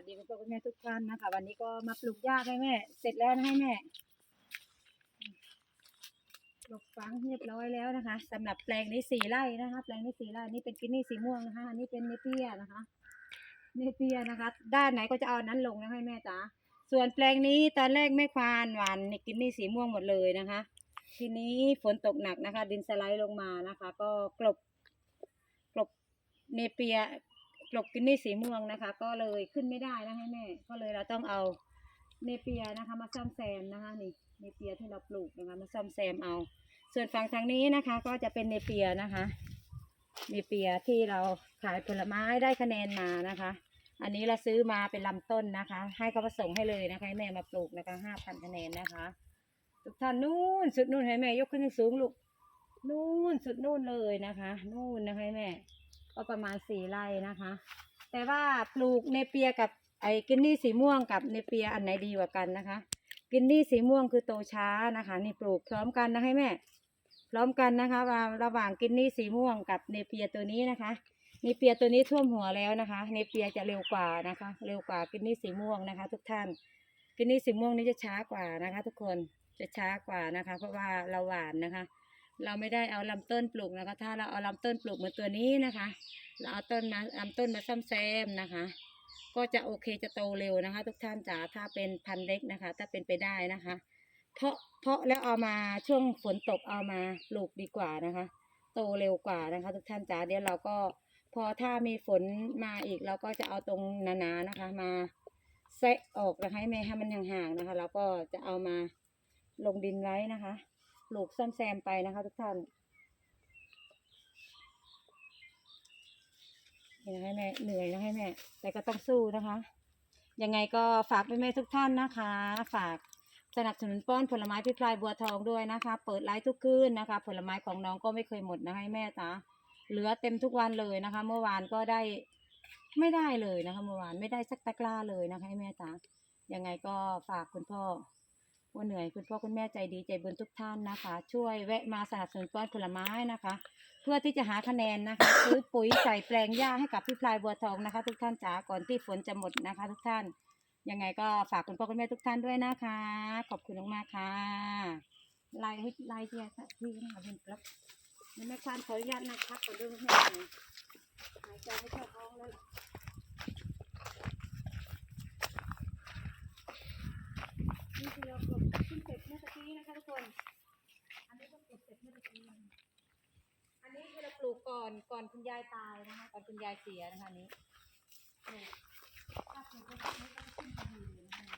วัสดีคุณพ่อคุณแม่ทุกท่านนะคะ วันนี้ก็มาปลูกหญ้าให้แม่ เสร็จแล้วให้แม่ปลูกฝังเรียบร้อยแล้วนะคะสำหรับแปลงนี้สี่ไร่นะคะ แปลงนี้สี่ไร่นี่เป็นกินนี่สีม่วงนะคะอันนี้เป็นเนเปียนะคะเนเปียนะคะ ด้านไหนก็จะเอานั้นลงนะให้แม่จ๋าส่วนแปลงนี้ตอนแรกแม่ควานหวานในกินนี่สีม่วงหมดเลยนะคะ ทีนี้ฝนตกหนักนะคะ ดินสไลด์ลงมานะคะ ก็กลบกลบเนเปีย กลบกินนี่สีม่วงนะคะ ก็เลยขึ้นไม่ได้นะให้แม่ ก็เลยเราต้องเอาเนเปียนะคะ มาซ่อมแซมนะคะนี่เนเปียที่เราปลูกนะคะมาซ่อมแซมเอา ส่วนฝั่งทางนี้นะคะ ก็จะเป็นเนเปียนะคะเนเปียที่เราขายผลไม้ได้คะแนนมานะคะ อันนี้เราซื้อมาเป็นลำต้นนะคะ ให้เขาผสมให้เลยนะคะให้แม่มาปลูกนะคะห้าพันคะแนนนะคะทุกท่านนู่นสุดนู่นให้แม่ยกขึ้นสูงลูกนู่นสุดนู่นเลยนะคะ นู่นนะคะแม่ ก็ประมาณสี่ไร่นะคะ แต่ว่าปลูกเนเปียกับไอ้กินนี่สีม่วงกับเนเปียอันไหนดีกว่ากันนะคะ กินนี่สีม่วงคือโตช้านะคะ นี่ปลูกพร้อมกันนะให้แม่ พร้อมกันนะคะว่าระหว่างกินนี่สีม่วงกับเนเปียตัวนี้นะคะเนเปียตัวนี้ท่วมหัวแล้วนะคะเนเปียจะเร็วกว่านะคะ เร็วกว่ากินนี่สีม่วงนะคะ ทุกท่าน กินนี่สีม่วงนี่จะช้ากว่านะคะ ทุกคนจะช้ากว่านะคะ เพราะว่าเราหวานนะคะ เราไม่ได้เอาลำต้นปลูกนะคะ ถ้าเราเอาลำต้นปลูกเหมือนตัวนี้นะคะ เราเอาต้นมาลำต้นมาซ่อมแซมนะคะ ก็จะโอเคจะโตเร็วนะคะ ทุกท่านจ๋าถ้าเป็นพันเล็กนะคะ ถ้าเป็นไปได้นะคะ เพราะเพราะแล้วเอามาช่วงฝนตกเอามาปลูกดีกว่านะคะ โตเร็วกว่านะคะ ทุกท่านจ๋าเดี๋ยวเราก็พอถ้ามีฝนมาอีกเราก็จะเอาตรงหนาๆนะคะ มาแซะออกนะคะให้แม่ให้มันห่างๆนะคะ แล้วก็จะเอามาลงดินไว้นะคะ ปลูกซ่อมแซมไปนะคะทุกท่านนี่นะให้แม่เหนื่อยนะให้แม่ แต่ก็ต้องสู้นะคะ ยังไงก็ฝากแม่ๆทุกท่านนะคะ ฝากสนับสนุนป้อนผลไม้พี่พลายบัวทองด้วยนะคะ เปิดไลฟ์ทุกคืนนะคะ ผลไม้ของน้องก็ไม่เคยหมดนะให้แม่จ๋าเหลือเต็มทุกวันเลยนะคะ เมื่อวานก็ได้ไม่ได้เลยนะคะ เมื่อวานไม่ได้สักตะกร้าเลยนะคะให้แม่จ๋ายังไงก็ฝากคุณพ่อ ว่าเหนื่อยคุณพ่อคุณแม่ใจดีใจบุญทุกท่านนะคะ ช่วยแวะมาสนับสนุนป้อนผลไม้นะคะ เพื่อที่จะหาคะแนนนะคะ ซื้อปุ๋ยใส่แปลงหญ้าให้กับพี่พลายบัวทองนะคะ ทุกท่านจ๋าก่อนที่ฝนจะหมดนะคะ ทุกท่านยังไงก็ฝากคุณพ่อคุณแม่ทุกท่านด้วยนะคะ ขอบคุณมากๆค่ะไล่ให้ไล่ที่ที่นะคะเป็นครับนี่แม่ควานขออนุญาตนะครับขอดูให้หน่อย ก่อนก่อนคุณยายตายนะคะก่อนคุณยายเสียนะคะนี้ถ้าคุณก็ไม่ต้องขึ้นไปอยู่นะคะ